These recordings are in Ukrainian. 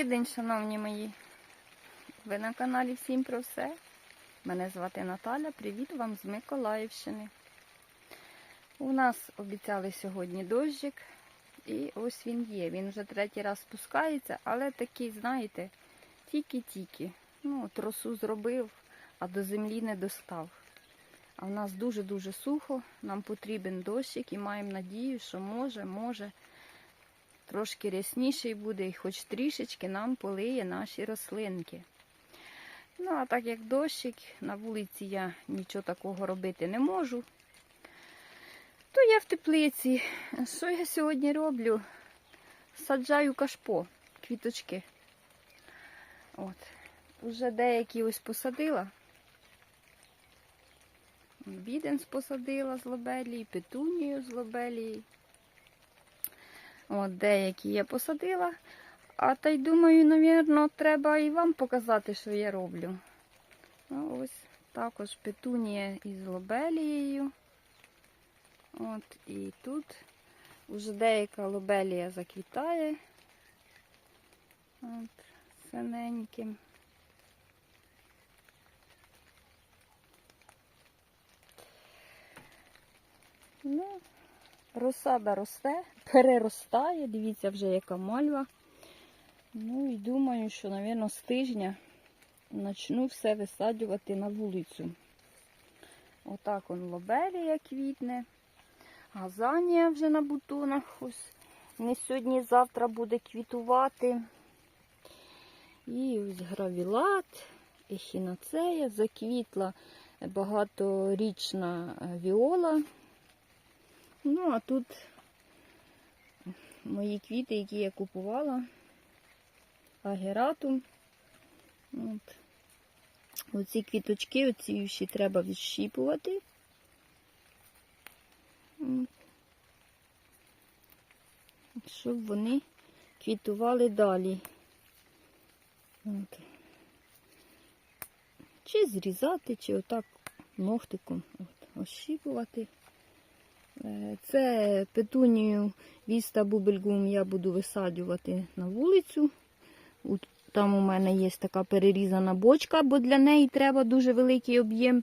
Добрий день, шановні мої. Ви на каналі Всім про все. Мене звати Наталя. Привіт вам з Миколаївщини. У нас обіцяли сьогодні дощик. І ось він є. Він вже третій раз спускається, але такий, знаєте, тільки-тільки. Ну, тросу зробив, а до землі не достав. А в нас дуже-дуже сухо, нам потрібен дощик і маємо надію, що може, може трошки рясніший буде і хоч трішечки нам полиє наші рослинки. Ну, а так як дощик, на вулиці я нічого такого робити не можу, то я в теплиці. Що я сьогодні роблю? Саджаю кашпо, квіточки. От. Уже деякі ось посадила. Біденс посадила з лобелії, петунію з лобелії. От деякі я посадила. А та й думаю, навірно, треба і вам показати, що я роблю. Ну, ось також петунія із лобелією. От, і тут вже деяка лобелія заквітає. От, синеньким. Ну, розсада росте, переростає. Дивіться вже, яка мальва. Ну і думаю, що, мабуть, з тижня почну все висаджувати на вулицю. Отак он лобелія квітне. Газанія вже на бутонах. Ось не сьогодні, завтра буде квітувати. І ось гравілат, ехінацея, заквітла багаторічна віола. Ну, а тут мої квіти, які я купувала. Агератум. От. Оці квіточки, оці ще треба відщіпувати. Щоб вони квітували далі. От. Чи зрізати, чи отак ногтиком от, ощіпувати. Е, Це петунію віста бубельгум я буду висаджувати на вулицю. Там у мене є така перерізана бочка, бо для неї треба дуже великий об'єм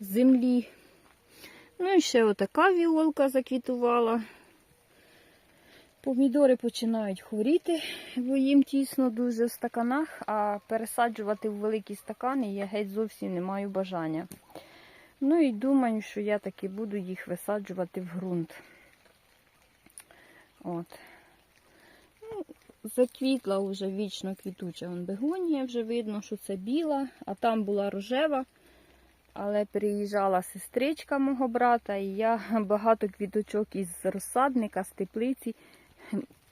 землі. Ну і ще отака віолка заквітувала. Помідори починають хворіти, бо їм тісно дуже в стаканах, а пересаджувати в великі стакани я геть зовсім не маю бажання. Ну і думаю, що я таки буду їх висаджувати в ґрунт. От. Ну, заквітла вже вічно квітуча вон бегонія, вже видно, що це біла, а там була рожева. Але приїжджала сестричка мого брата, і я багато квіточок із розсадника, з теплиці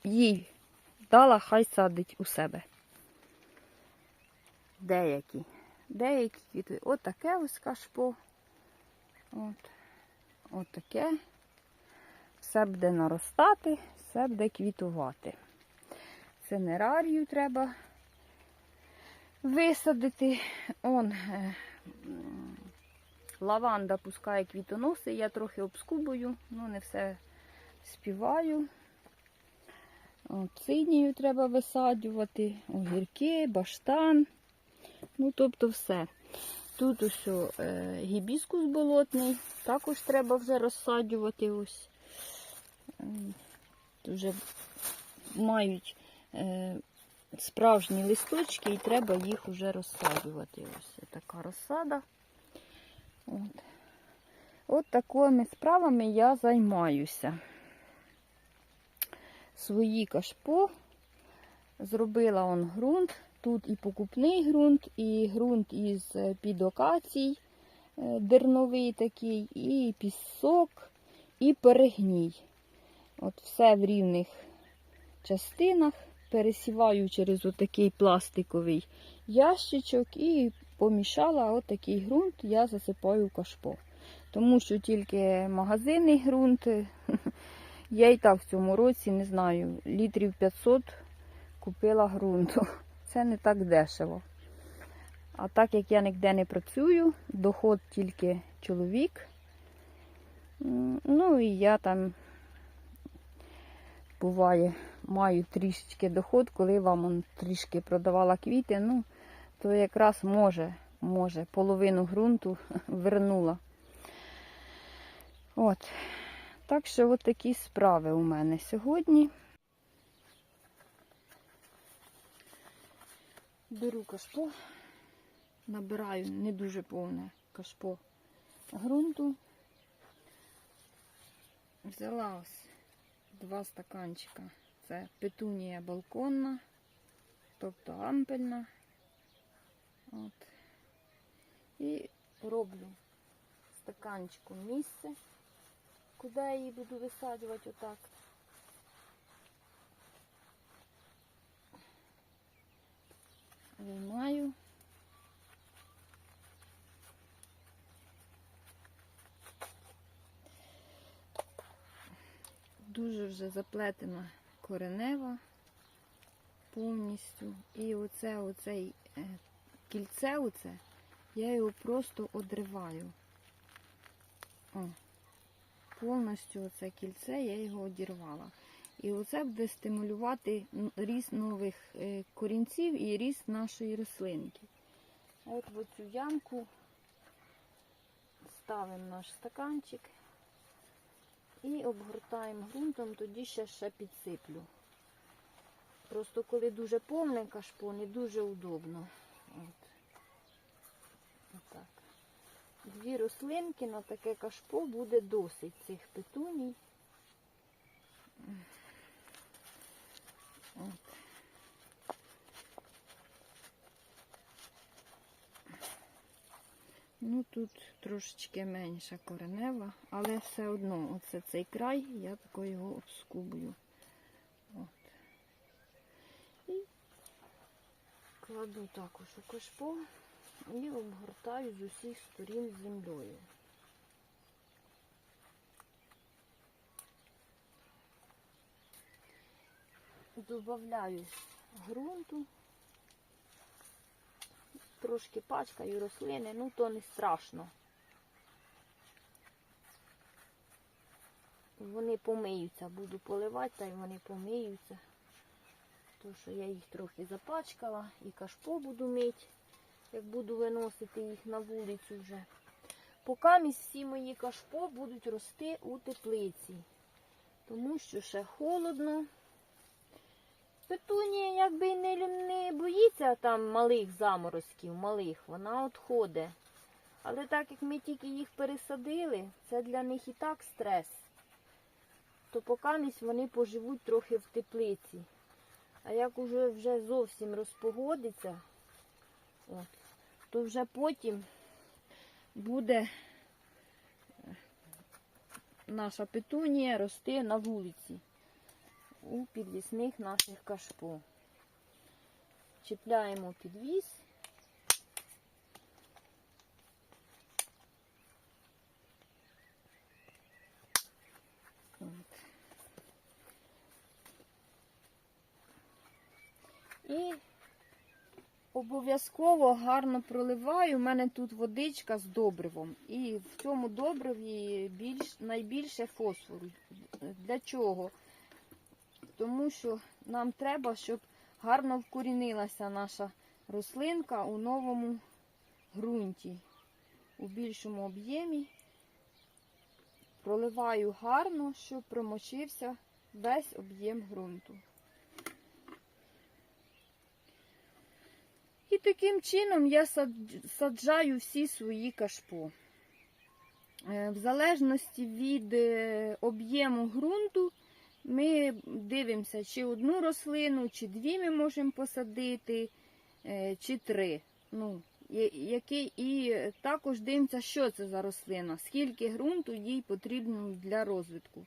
їй дала, хай садить у себе. Деякі. Деякі квіти. От таке ось кашпо. От. От таке. Все буде наростати, все буде квітувати. Цинерарію треба висадити. Он е, лаванда пускає квітоноси, я трохи обскубую, ну не все співаю. Синію треба висаджувати, огірки, баштан. Ну, тобто все. Тут ось е, гібіскус болотний, також треба вже розсаджувати. ось. Ем, Вже мають е, справжні листочки і треба їх вже розсаджувати. Ось така розсада. От. От такими справами я займаюся. Свої кашпо. Зробила он ґрунт. Тут і покупний ґрунт, і ґрунт із е, підокацій е, дерновий такий, і пісок, і перегній. От все в рівних частинах. Пересіваю через отакий пластиковий ящичок і помішала отакий ґрунт, я засипаю в кашпо. Тому що тільки магазинний ґрунт, я і так в цьому році, не знаю, літрів 500 купила ґрунту. Це не так дешево. А так як я ніде не працюю, доход тільки чоловік. Ну і я там буває маю трішечки доход, коли вам трішки продавала квіти, ну, то якраз може, може, половину ґрунту вернула. От. Так що от такі справи у мене сьогодні. Беру кашпо, набираю не дуже повне кашпо ґрунту. Взяла ось два стаканчика. Це петунія балконна, тобто ампельна. От. І роблю стаканчику місце, куди я її буду висаджувати отак. Виймаю. Дуже вже заплетена коренева повністю. І оце, оцей е, кільце, оце, я його просто одриваю. О, повністю оце кільце я його одірвала. І оце буде стимулювати ріст нових е, корінців і ріст нашої рослинки. От в цю ямку ставимо наш стаканчик і обгортаємо ґрунтом, тоді ще ще підсиплю. Просто коли дуже повне кашпо, не дуже удобно. От. Отак. Дві рослинки на таке кашпо буде досить цих петуній. От. Ну тут трошечки менша коренева, але все одно оце цей край, я тако його обскубую. От. І кладу також у кашпо і обгортаю з усіх сторін землею. Добавляю ґрунту, трошки пачкаю рослини, ну то не страшно. Вони помиються, буду поливати, та й вони помиються. Тому що я їх трохи запачкала і кашпо буду мити, як буду виносити їх на вулицю вже. Поки всі мої кашпо будуть рости у теплиці, тому що ще холодно. Петунія якби й не, не боїться там малих заморозків, малих, вона отходить. Але так як ми тільки їх пересадили, це для них і так стрес. То поки вони поживуть трохи в теплиці. А як уже вже зовсім розпогодиться, от, то вже потім буде е, наша петунія рости на вулиці у підвісних наших кашпо. Чіпляємо підвіс. От. І обов'язково гарно проливаю. У мене тут водичка з добривом. І в цьому добриві більш, найбільше фосфору. Для чого? Тому що нам треба, щоб гарно вкорінилася наша рослинка у новому ґрунті, у більшому об'ємі. Проливаю гарно, щоб промочився весь об'єм ґрунту. І таким чином я саджаю всі свої кашпо. Е, В залежності від е, об'єму ґрунту ми дивимося, чи одну рослину, чи дві ми можемо посадити, е, чи три. Ну, який, і також дивимося, що це за рослина, скільки ґрунту їй потрібно для розвитку.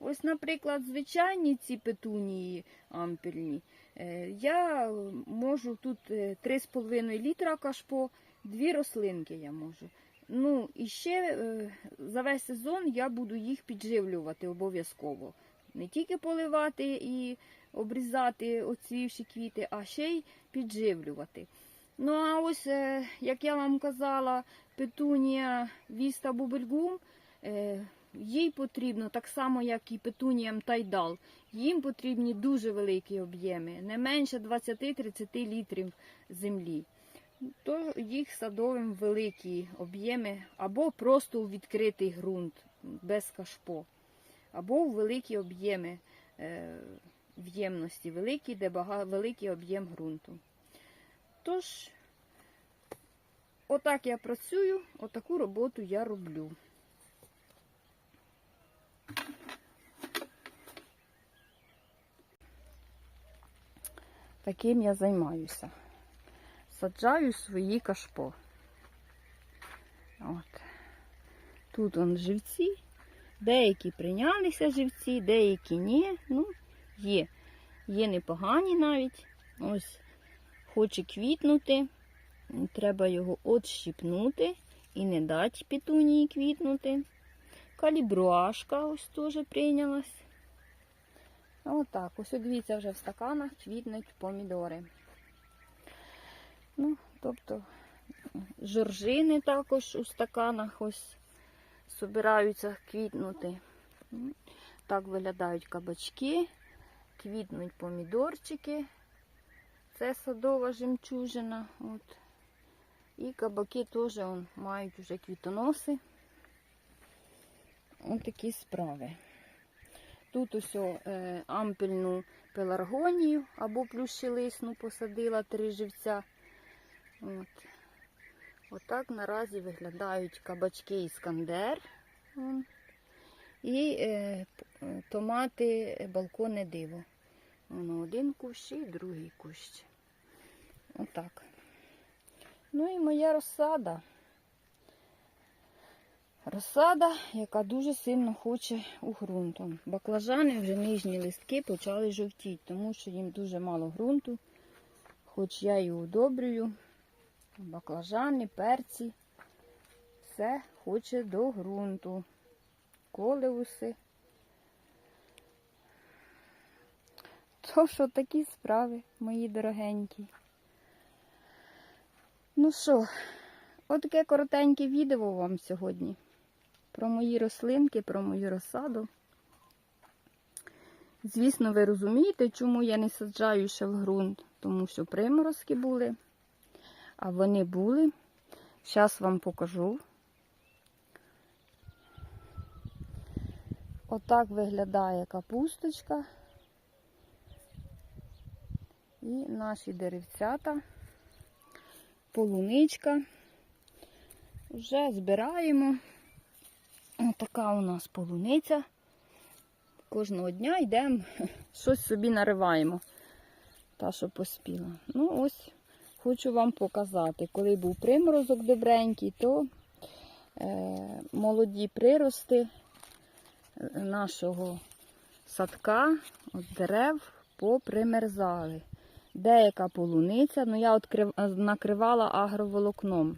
Ось, наприклад, звичайні ці петунії ампельні. е, Я можу тут е, 3,5 літра кашпо, дві рослинки я можу. Ну, і ще е, за весь сезон я буду їх підживлювати обов'язково. Не тільки поливати і обрізати оцвівші квіти, а ще й підживлювати. Ну, а ось, е, як я вам казала, петунія Віста Бубельгум, е, їй потрібно так само, як і петуніям тайдал. Їм потрібні дуже великі об'єми, не менше 20-30 літрів землі. То їх садовим великі об'єми, або просто у відкритий ґрунт без кашпо, або у великі об'єми е, в'ємності, великі, де бага, великий об'єм ґрунту. Тож, отак я працюю, отаку роботу я роблю. Таким я займаюся. Саджаю свої кашпо. От. Тут он живці. Деякі прийнялися живці, деякі ні. Ну, є. Є непогані навіть. Ось хоче квітнути. Треба його отщипнути і не дати петунії квітнути. Калібруашка ось теж прийнялась. Отак. Ось дивіться, вже в стаканах квітнуть помідори. Ну, тобто жоржини також у стаканах ось збираються квітнути. Так виглядають кабачки, квітнуть помідорчики. Це садова жемчужина. От. І кабаки теж он, мають вже квітоноси. Ось такі справи. Тут ось е, ампельну пеларгонію або плющелисну посадила три живця. От. Отак наразі виглядають кабачки іскандер. І е, е, томати балконне диво. Воно один кущ і другий кущ. Отак. Ну і моя розсада. Розсада, яка дуже сильно хоче у ґрунту. Баклажани вже нижні листки почали жовтіти, тому що їм дуже мало ґрунту. Хоч я і удобрюю. Баклажани, перці. Все хоче до ґрунту. Колеуси. То що такі справи, мої дорогенькі. Ну що, отаке коротеньке відео вам сьогодні про мої рослинки, про мою розсаду. Звісно, ви розумієте, чому я не саджаю ще в ґрунт, тому що приморозки були, а вони були. Зараз вам покажу. Отак виглядає капусточка. І наші деревцята, полуничка. Вже збираємо. Отака у нас полуниця. Кожного дня йдемо, щось собі нариваємо. Та, що поспіла. Ну, ось хочу вам показати. Коли був приморозок добренький, то е, молоді прирости нашого садка, от дерев, попримерзали. Деяка полуниця, ну я відкрив, накривала агроволокном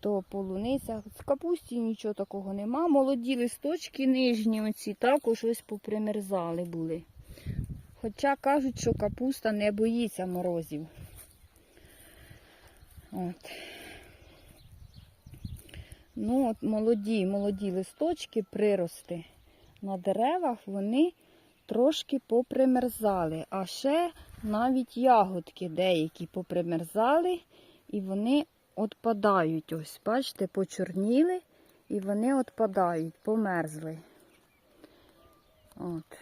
то полуниця. В капусті нічого такого нема. Молоді листочки нижні оці також ось попримерзали були. Хоча кажуть, що капуста не боїться морозів. От. Ну, от молоді, молоді листочки, прирости на деревах, вони трошки попримерзали. А ще навіть ягодки деякі попримерзали, і вони отпадають. Ось, бачите, почорніли і вони отпадають, померзли. От.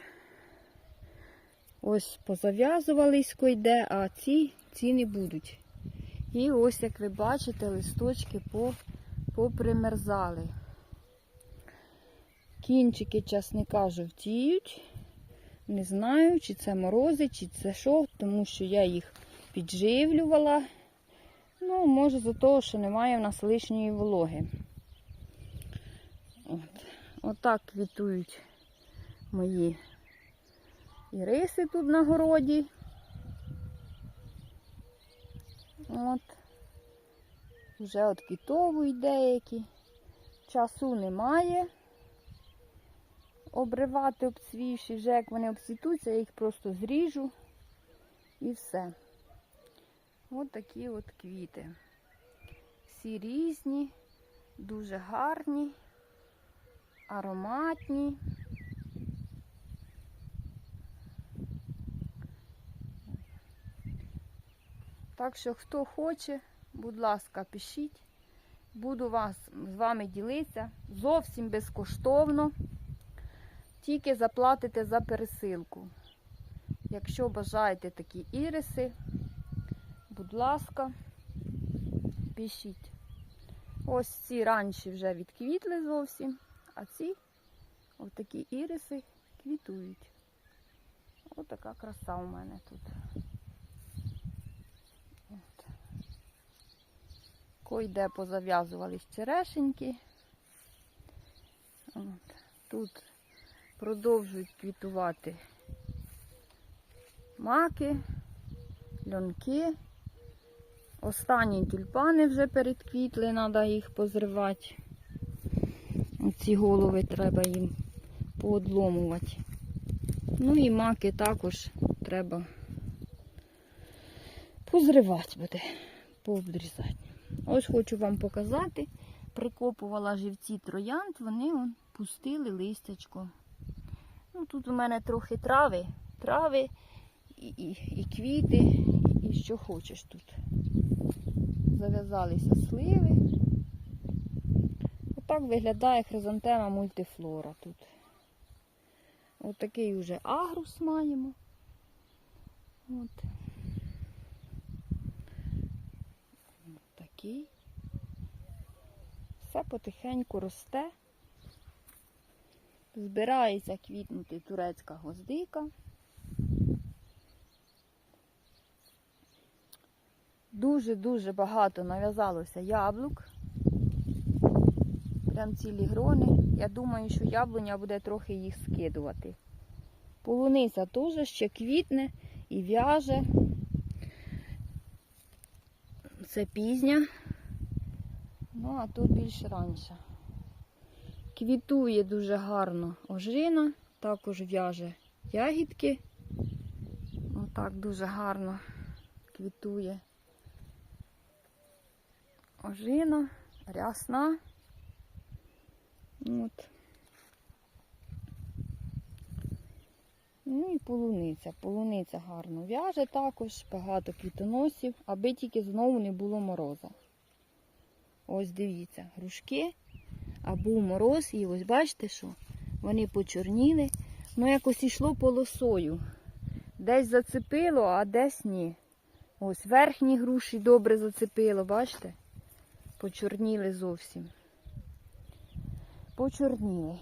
Ось позав'язувалися йде, а ці, ці не будуть. І ось, як ви бачите, листочки попримерзали. Кінчики часника жовтіють. Не знаю, чи це морози, чи це що, тому що я їх підживлювала. Ну, може за того, що немає в нас лишньої вологи. От. Отак квітують мої іриси тут на городі. От. Вже от деякі. Часу немає. Обривати обцвівші, вже як вони обцвітуться, я їх просто зріжу і все. Ось такі от квіти. Всі різні, дуже гарні, ароматні. Так що, хто хоче, будь ласка, пишіть. Буду вас з вами ділитися зовсім безкоштовно. Тільки заплатите за пересилку. Якщо бажаєте такі іриси, будь ласка, пишіть. Ось ці ранші вже відквітли зовсім, а ці ось такі іриси квітують. Ось така краса у мене тут. Койде позав'язувались черешеньки. От. Тут продовжують квітувати маки, льонки. Останні тюльпани вже передквітли, треба їх позривати. Оці голови треба їм поодломувати. Ну і маки також треба позривати буде, пообрізати. Ось хочу вам показати. Прикопувала живці троянд, вони он, пустили листячко. Ну, Тут у мене трохи трави, трави і, і, і квіти, і що хочеш тут. Зав'язалися сливи. Отак виглядає хризантема мультифлора тут. Ось такий вже агрус маємо. От. Такий. Все потихеньку росте. Збирається квітнути турецька гвоздика. Дуже-дуже багато нав'язалося яблук. Прям цілі грони. Я думаю, що яблуня буде трохи їх скидувати. Полуниця теж ще квітне і в'яже. Це пізня. Ну, а тут більш раніше. Квітує дуже гарно ожина, також в'яже ягідки. Отак дуже гарно квітує ожина, рясна. От. Ну і полуниця. Полуниця гарно в'яже також, багато квітоносів, аби тільки знову не було мороза. Ось дивіться, грушки, а був мороз, і ось бачите, що вони почорніли. Ну, якось йшло полосою. Десь зацепило, а десь ні. Ось верхні груші добре зацепило, бачите? Почорніли зовсім. Почорніли.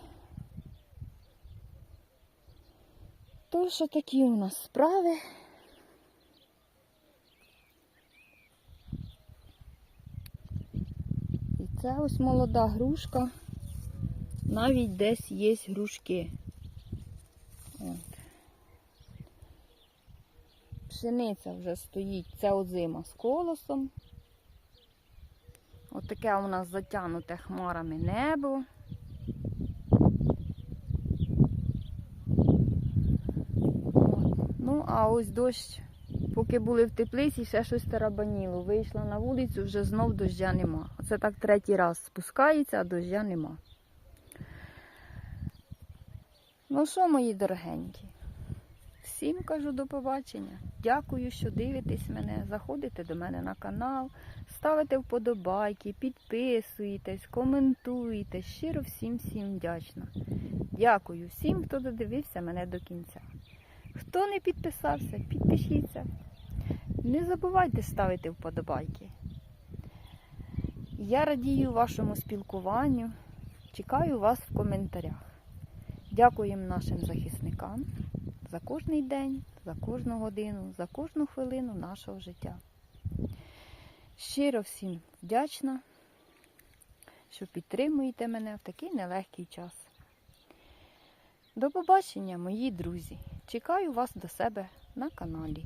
То що такі у нас справи. І це ось молода грушка. Навіть десь є грушки. От. Пшениця вже стоїть, це озима з колосом. От у нас затягнуте хмарами небо. От. Ну, а ось дощ, поки були в теплиці, ще щось тарабаніло. Вийшла на вулицю, вже знов дождя нема. Оце так третій раз спускається, а дождя нема. Ну що, мої дорогенькі? Всім кажу до побачення. Дякую, що дивитесь мене. Заходите до мене на канал, ставите вподобайки, підписуєтесь, коментуєте. Щиро всім всім вдячна. Дякую всім, хто додивився мене до кінця. Хто не підписався, підпишіться. Не забувайте ставити вподобайки. Я радію вашому спілкуванню. Чекаю вас в коментарях. Дякуємо нашим захисникам за кожний день, за кожну годину, за кожну хвилину нашого життя. Щиро всім вдячна, що підтримуєте мене в такий нелегкий час. До побачення, мої друзі! Чекаю вас до себе на каналі.